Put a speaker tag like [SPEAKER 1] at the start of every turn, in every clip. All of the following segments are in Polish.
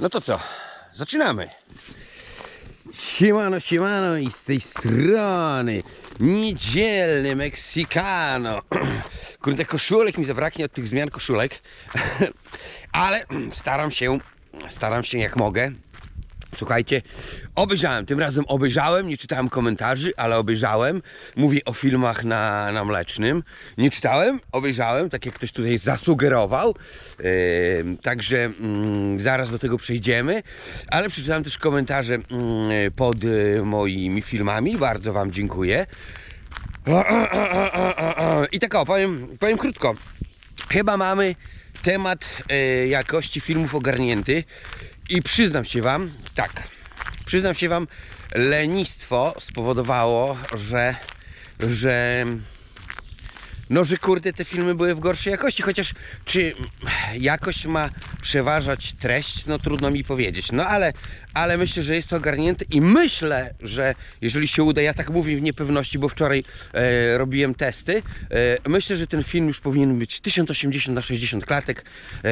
[SPEAKER 1] No to co? Zaczynamy. Siemano, siemano i z tej strony niedzielny Meksykano. Kurde, koszulek mi zabraknie od tych zmian koszulek, ale staram się, staram się jak mogę. Słuchajcie, obejrzałem, tym razem obejrzałem, nie czytałem komentarzy, ale obejrzałem. Mówię o filmach na, na Mlecznym. Nie czytałem, obejrzałem, tak jak ktoś tutaj zasugerował. Yy, także mm, zaraz do tego przejdziemy. Ale przeczytałem też komentarze mm, pod y, moimi filmami. Bardzo Wam dziękuję. I tak o, powiem, powiem krótko. Chyba mamy temat e, jakości filmów ogarnięty i przyznam się wam, tak, przyznam się wam, lenistwo spowodowało, że, że no, że kurde, te filmy były w gorszej jakości, chociaż czy jakość ma przeważać treść, no trudno mi powiedzieć. No ale, ale myślę, że jest to ogarnięte i myślę, że jeżeli się uda, ja tak mówię w niepewności, bo wczoraj e, robiłem testy, e, myślę, że ten film już powinien być 1080 na 60 klatek, e,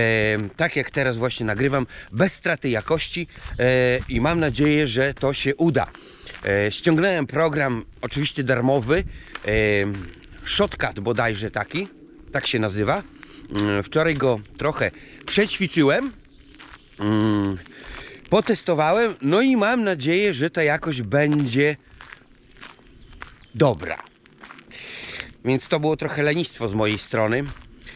[SPEAKER 1] tak jak teraz właśnie nagrywam, bez straty jakości e, i mam nadzieję, że to się uda. E, ściągnąłem program, oczywiście darmowy, e, Shotcut bodajże taki, tak się nazywa. Mm, Wczoraj go trochę przećwiczyłem, mm, potestowałem, no i mam nadzieję, że ta jakość będzie dobra. Więc to było trochę lenistwo z mojej strony.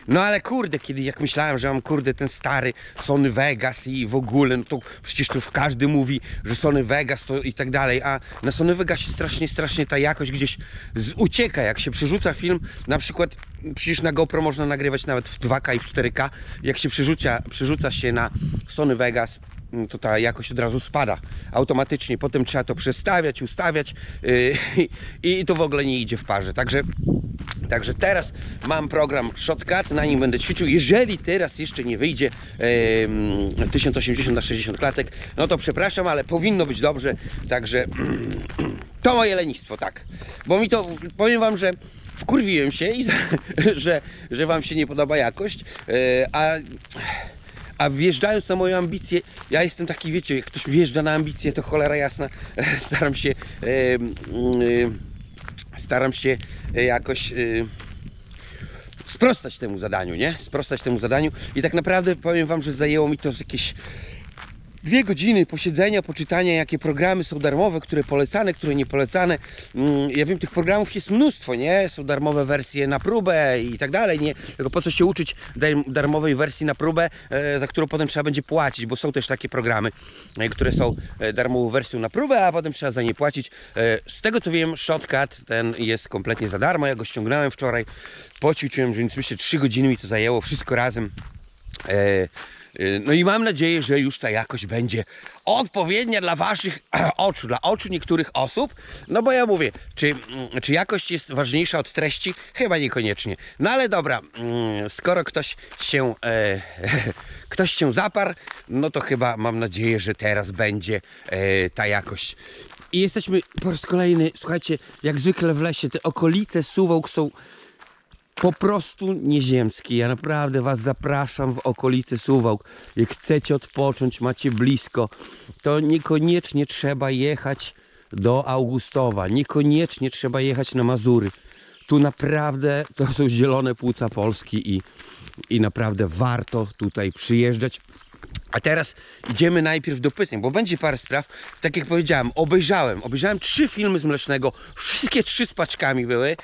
[SPEAKER 1] No ale kurde, kiedy jak myślałem, że mam kurde ten stary Sony Vegas i w ogóle, no to przecież tu każdy mówi, że Sony Vegas to i tak dalej, a na Sony Vegasie strasznie, strasznie ta jakość gdzieś z, ucieka, jak się przerzuca film, na przykład przecież na GoPro można nagrywać nawet w 2K i w 4K, jak się przerzucia, przerzuca się na Sony Vegas, to ta jakość od razu spada automatycznie. Potem trzeba to przestawiać, ustawiać yy, i to w ogóle nie idzie w parze. Także, także teraz mam program Shotcut, na nim będę ćwiczył. Jeżeli teraz jeszcze nie wyjdzie yy, 1080 na 60 klatek, no to przepraszam, ale powinno być dobrze. Także to moje lenistwo, tak. Bo mi to, powiem Wam, że wkurwiłem się, i, że, że Wam się nie podoba jakość, yy, a a wjeżdżając na moją ambicję, ja jestem taki, wiecie, jak ktoś wjeżdża na ambicję, to cholera jasna, staram się, e, e, staram się e, jakoś e, sprostać temu zadaniu, nie? Sprostać temu zadaniu i tak naprawdę powiem Wam, że zajęło mi to jakieś dwie godziny posiedzenia, poczytania, jakie programy są darmowe, które polecane, które nie polecane. Mm, Ja wiem, tych programów jest mnóstwo, nie? Są darmowe wersje na próbę i tak dalej, nie? Tylko po co się uczyć darmowej wersji na próbę, e, za którą potem trzeba będzie płacić, bo są też takie programy, e, które są e, darmową wersją na próbę, a potem trzeba za nie płacić. Z tego co wiem, Shotcut ten jest kompletnie za darmo, ja go ściągnąłem wczoraj, poćwiczyłem, więc myślę 3 godziny mi to zajęło, wszystko razem. E, No i mam nadzieję, że już ta jakość będzie odpowiednia dla Waszych oczu, dla oczu niektórych osób. No bo ja mówię, czy, mm, czy jakość jest ważniejsza od treści? Chyba niekoniecznie. No ale dobra, mm, skoro ktoś się, e, ktoś się zaparł, no to chyba mam nadzieję, że teraz będzie e, ta jakość. I jesteśmy po raz kolejny, słuchajcie, jak zwykle w lesie, te okolice Suwałk są po prostu nieziemski. Ja naprawdę Was zapraszam w okolice Suwałk. Jak chcecie odpocząć, macie blisko, to niekoniecznie trzeba jechać do Augustowa, niekoniecznie trzeba jechać na Mazury. Tu naprawdę to są zielone płuca Polski i, i naprawdę warto tutaj przyjeżdżać. A teraz idziemy najpierw do pytań, bo będzie parę spraw. Tak jak powiedziałem, obejrzałem. Obejrzałem trzy filmy z Mlecznego. Wszystkie trzy z paczkami były.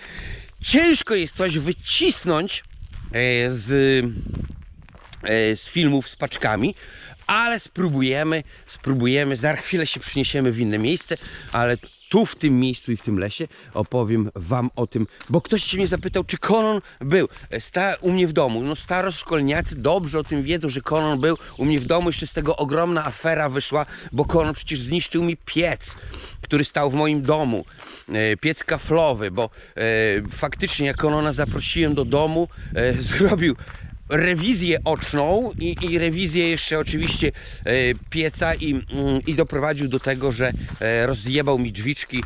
[SPEAKER 1] Ciężko jest coś wycisnąć e, z, e, z filmów z paczkami, ale spróbujemy, spróbujemy. Za chwilę się przeniesiemy w inne miejsce, ale tu w tym miejscu i w tym lesie opowiem Wam o tym, bo ktoś się mnie zapytał, czy Konon był E, sta, u mnie w domu. No staroszkolniacy dobrze o tym wiedzą, że Konon był u mnie w domu. Jeszcze z tego ogromna afera wyszła, bo Konon przecież zniszczył mi piec, który stał w moim domu. E, Piec kaflowy, bo e, faktycznie jak Konona zaprosiłem do domu, e, zrobił rewizję oczną i, i rewizję jeszcze oczywiście e, pieca i, mm, i doprowadził do tego, że e, rozjebał mi drzwiczki, e,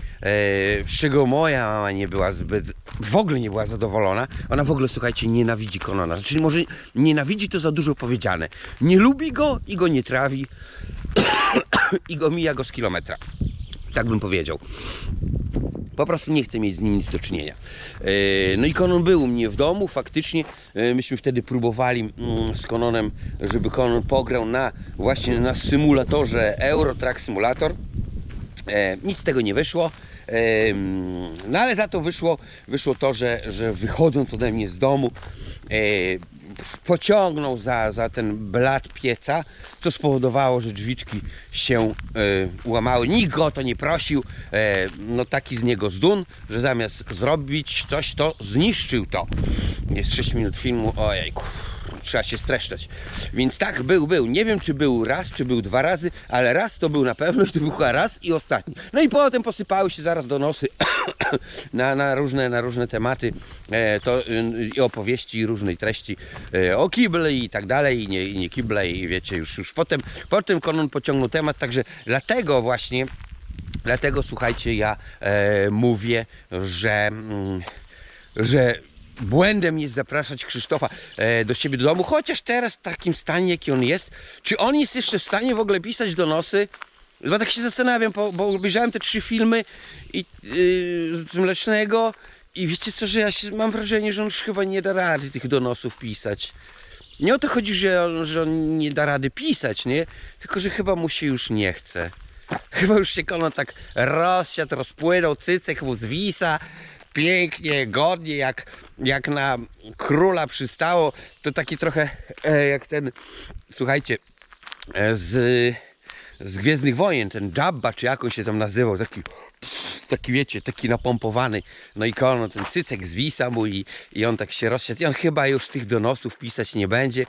[SPEAKER 1] z czego moja mama nie była zbyt, w ogóle nie była zadowolona. Ona w ogóle, słuchajcie, nienawidzi Konona. Znaczy może nienawidzi to za dużo powiedziane. Nie lubi go i go nie trawi i go mija go z kilometra. Tak bym powiedział. Po prostu nie chcę mieć z nim nic do czynienia. E, No i Konon był u mnie w domu, faktycznie. e, Myśmy wtedy próbowali mm, z Kononem, żeby Konon pograł na właśnie na symulatorze Euro Truck Simulator. E, nic z tego nie wyszło. No ale za to wyszło, wyszło to, że, że wychodząc ode mnie z domu, e, pociągnął za, za ten blat pieca, co spowodowało, że drzwiczki się e, łamały. Nikt go o to nie prosił. E, no taki z niego zdun, że zamiast zrobić coś, to zniszczył to. Jest 6 minut filmu, ojejku trzeba się streszczać. Więc tak, był, był. Nie wiem, czy był raz, czy był dwa razy, ale raz to był na pewno i to był chyba raz i ostatni. No i potem posypały się zaraz donosy na, na, różne, na różne tematy e, to, y, i opowieści i różnej treści e, o kible i tak dalej, i nie, i nie kible i wiecie, już, już potem, potem Konon pociągnął temat, także dlatego właśnie Dlatego słuchajcie, ja e, mówię, że, mm, że błędem jest zapraszać Krzysztofa e, do siebie do domu, chociaż teraz w takim stanie, jaki on jest. Czy on jest jeszcze w stanie w ogóle pisać donosy? Bo tak się zastanawiam, bo, bo obejrzałem te trzy filmy i, yy, z Mlecznego i wiecie co, że ja się, mam wrażenie, że on już chyba nie da rady tych donosów pisać. Nie o to chodzi, że on, że on nie da rady pisać, nie? Tylko, że chyba mu się już nie chce. Chyba już się kono tak rozsiadł, rozpłynął, cycek mu zwisa, pięknie, godnie, jak, jak na króla przystało. To taki trochę e, jak ten, słuchajcie, e, z, z Gwiezdnych Wojen, ten Jabba, czy jak on się tam nazywał, taki, taki wiecie, taki napompowany. No i kono, ten cycek zwisa mu i, i on tak się rozsiadł. I on chyba już tych donosów pisać nie będzie.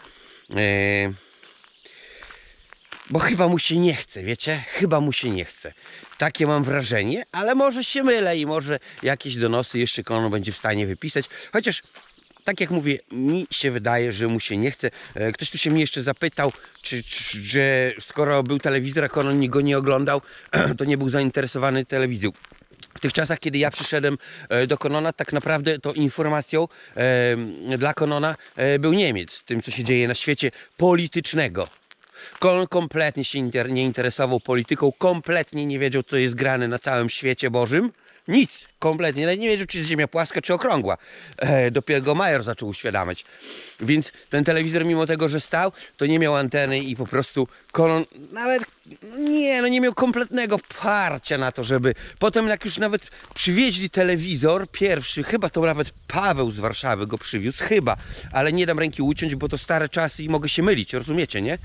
[SPEAKER 1] E, bo chyba mu się nie chce, wiecie? Chyba mu się nie chce. Takie mam wrażenie, ale może się mylę i może jakieś donosy jeszcze Konon będzie w stanie wypisać. Chociaż, tak jak mówię, mi się wydaje, że mu się nie chce. E, Ktoś tu się mnie jeszcze zapytał, czy, czy że skoro był telewizor, a Konon go nie oglądał, to nie był zainteresowany telewizją. W tych czasach, kiedy ja przyszedłem e, do Konona, tak naprawdę to informacją e, dla Konona był Niemiec, tym co się dzieje na świecie politycznego. Kon kompletnie się inter, nie interesował polityką, kompletnie nie wiedział, co jest grane na całym świecie Bożym. Nic, kompletnie. Nawet nie wiedział, czy jest ziemia płaska, czy okrągła. E, dopiero go Major zaczął uświadamiać. Więc ten telewizor, mimo tego, że stał, to nie miał anteny i po prostu kolon, nawet nie, no nie miał kompletnego parcia na to, żeby. Potem, jak już nawet przywieźli telewizor pierwszy, chyba to nawet Paweł z Warszawy go przywiózł, chyba, ale nie dam ręki uciąć, bo to stare czasy i mogę się mylić, rozumiecie, nie?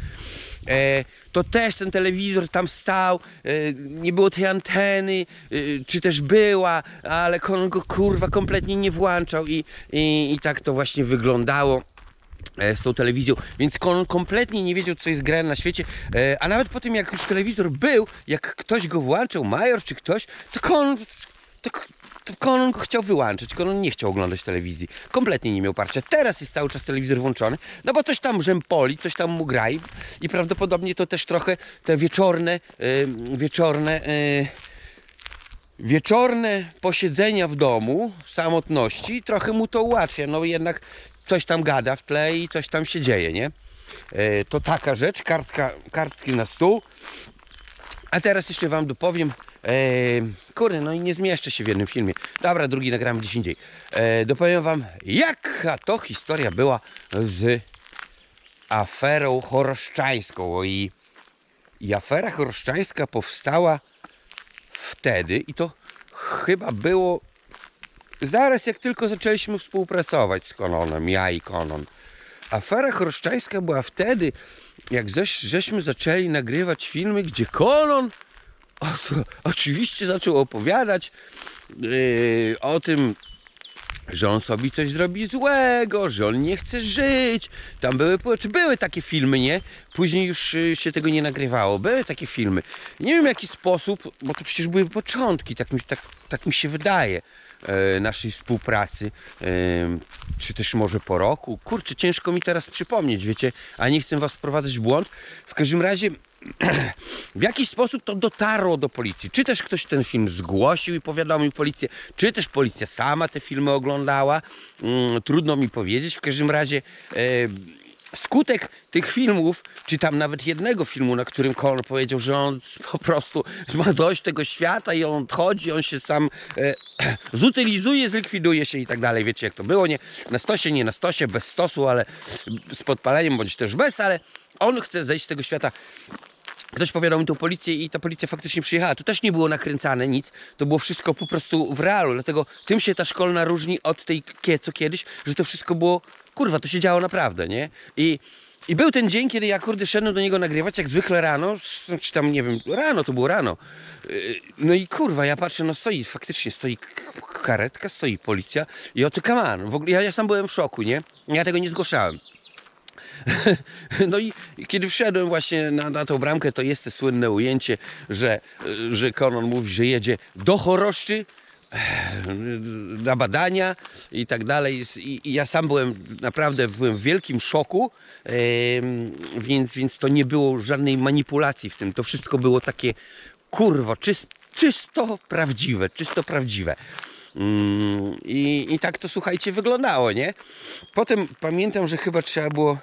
[SPEAKER 1] E, to też ten telewizor tam stał, e, nie było tej anteny, e, czy też była, ale on go kurwa kompletnie nie włączał i, i, i tak to właśnie wyglądało z tą telewizją, więc on kompletnie nie wiedział, co jest grane na świecie, a nawet po tym, jak już telewizor był, jak ktoś go włączał, major czy ktoś, to k- to Konon chciał wyłączyć, Konon nie chciał oglądać telewizji, kompletnie nie miał parcia. Teraz jest cały czas telewizor włączony, no bo coś tam rzępoli, coś tam mu gra i, prawdopodobnie to też trochę te wieczorne, e, wieczorne e, wieczorne posiedzenia w domu, samotności, trochę mu to ułatwia. No jednak coś tam gada w tle i coś tam się dzieje, nie? E, To taka rzecz, kartka, kartki na stół. A teraz jeszcze Wam dopowiem. E, kurde, no i nie zmieszczę się w jednym filmie. Dobra, drugi nagramy gdzieś indziej. E, dopowiem Wam, jaka to historia była z aferą choroszczańską. I, i afera choroszczańska powstała wtedy i to chyba było zaraz jak tylko zaczęliśmy współpracować z Kononem, ja i Konon. Afera choroszczańska była wtedy, jak żeś, żeśmy zaczęli nagrywać filmy, gdzie Konon o, oczywiście zaczął opowiadać yy, o tym, że on sobie coś zrobi złego, że on nie chce żyć. Tam były, czy były takie filmy, nie? Później już y, się tego nie nagrywało. Były takie filmy. Nie wiem w jaki sposób, bo to przecież były początki, tak mi, tak, tak mi się wydaje, naszej współpracy. E, czy też może po roku. Kurczę, ciężko mi teraz przypomnieć, wiecie, a nie chcę was wprowadzać w błąd. W każdym razie w jakiś sposób to dotarło do policji. Czy też ktoś ten film zgłosił i powiadomił policję, czy też policja sama te filmy oglądała. Mm, trudno mi powiedzieć. W każdym razie e, skutek tych filmów, czy tam nawet jednego filmu, na którym Conor powiedział, że on po prostu ma dość tego świata i on odchodzi, on się sam e, zutylizuje, zlikwiduje się i tak dalej. Wiecie jak to było, nie? Na stosie, nie na stosie, bez stosu, ale z podpaleniem, bądź też bez, ale on chce zejść z tego świata. Ktoś powiadał mi tą policję i ta policja faktycznie przyjechała. To też nie było nakręcane nic, to było wszystko po prostu w realu. Dlatego tym się ta szkolna różni od tej co kiedyś, że to wszystko było, kurwa, to się działo naprawdę, nie? I, i był ten dzień, kiedy ja kurde szedłem do niego nagrywać, jak zwykle rano, czy tam nie wiem, rano, to było rano. Yy, No i kurwa, ja patrzę, no stoi, faktycznie stoi karetka, stoi policja i oto kaman. W ogóle ja, ja sam byłem w szoku, nie? Ja tego nie zgłaszałem. No i kiedy wszedłem właśnie na, na tą bramkę, to jest to słynne ujęcie, że, że Conan mówi, że jedzie do Choroszczy na badania i tak dalej. I, i ja sam byłem naprawdę byłem w wielkim szoku, em, więc, więc to nie było żadnej manipulacji w tym. To wszystko było takie kurwo, czyst, czysto prawdziwe, czysto prawdziwe. Mm, I, I tak to słuchajcie wyglądało, nie? Potem pamiętam, że chyba trzeba było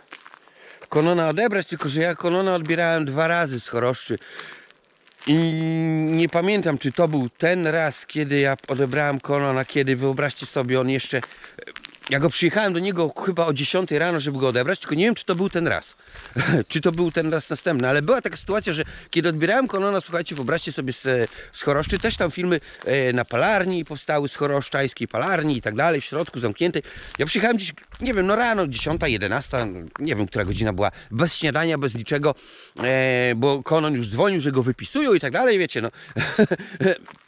[SPEAKER 1] Konona odebrać, tylko że ja Konona odbierałem dwa razy z choroszczy. I nie pamiętam, czy to był ten raz, kiedy ja odebrałem Konona, kiedy wyobraźcie sobie, on jeszcze. Ja go przyjechałem do niego chyba o 10 rano, żeby go odebrać, tylko nie wiem, czy to był ten raz. czy to był ten raz następny, ale była taka sytuacja, że kiedy odbierałem Konona, słuchajcie, wyobraźcie sobie z, z Choroszczy, też tam filmy e, na palarni powstały, z choroszczańskiej palarni i tak dalej, w środku zamkniętej. Ja przyjechałem gdzieś, nie wiem, no rano, 10, 11, nie wiem, która godzina była, bez śniadania, bez niczego, e, bo Konon już dzwonił, że go wypisują i tak dalej, wiecie, no.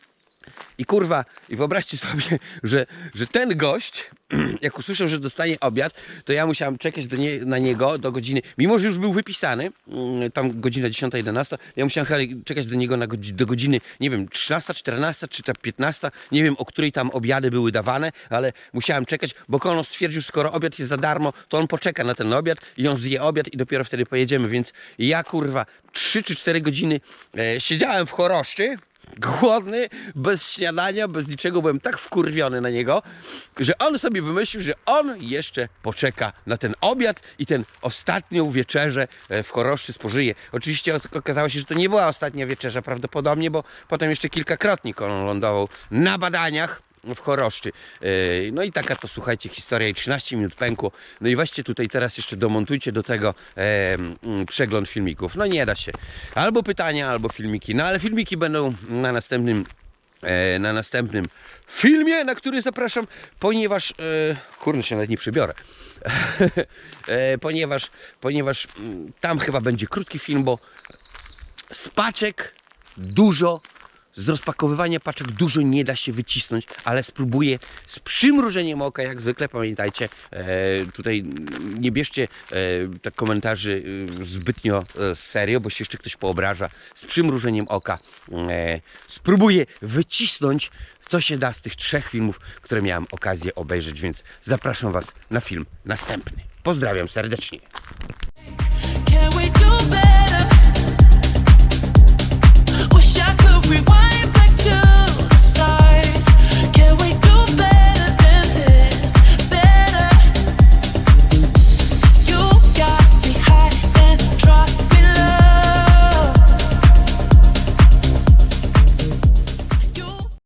[SPEAKER 1] I kurwa, i wyobraźcie sobie, że, że ten gość, jak usłyszał, że dostanie obiad, to ja musiałem czekać do nie, na niego do godziny, mimo że już był wypisany, mm, tam godzina 10-11, ja musiałem czekać do niego na do godziny, nie wiem, 13, 14 czy tam 15, nie wiem o której tam obiady były dawane, ale musiałem czekać, bo Kono stwierdził, skoro obiad jest za darmo, to on poczeka na ten obiad i on zje obiad i dopiero wtedy pojedziemy, więc ja kurwa 3 czy 4 godziny e, siedziałem w choroszczy, głodny, bez śniadania, bez niczego, byłem tak wkurwiony na niego, że on sobie wymyślił, że on jeszcze poczeka na ten obiad i ten ostatnią wieczerzę e, w Choroszczy spożyje. Oczywiście ok- okazało się, że to nie była ostatnia wieczerza prawdopodobnie, bo potem jeszcze kilkakrotnie on lądował na badaniach w Choroszczy. Yy, No i taka to słuchajcie historia i 13 minut pękło. No i weźcie tutaj teraz jeszcze domontujcie do tego mm, przegląd filmików. No nie da się. Albo pytania, albo filmiki. No ale filmiki będą na następnym e, na następnym filmie, na który zapraszam, ponieważ e, kurde się nawet nie przybiorę. e, ponieważ ponieważ mm, tam chyba będzie krótki film, bo z paczek dużo, z rozpakowywania paczek dużo nie da się wycisnąć, ale spróbuję z przymrużeniem oka, jak zwykle. Pamiętajcie, e, tutaj nie bierzcie e, tak komentarzy e, zbytnio serio, bo się jeszcze ktoś poobraża. Z przymrużeniem oka spróbuję wycisnąć, co się da z tych trzech filmów, które miałem okazję obejrzeć, więc zapraszam Was na film następny. Pozdrawiam serdecznie.
[SPEAKER 2] rewind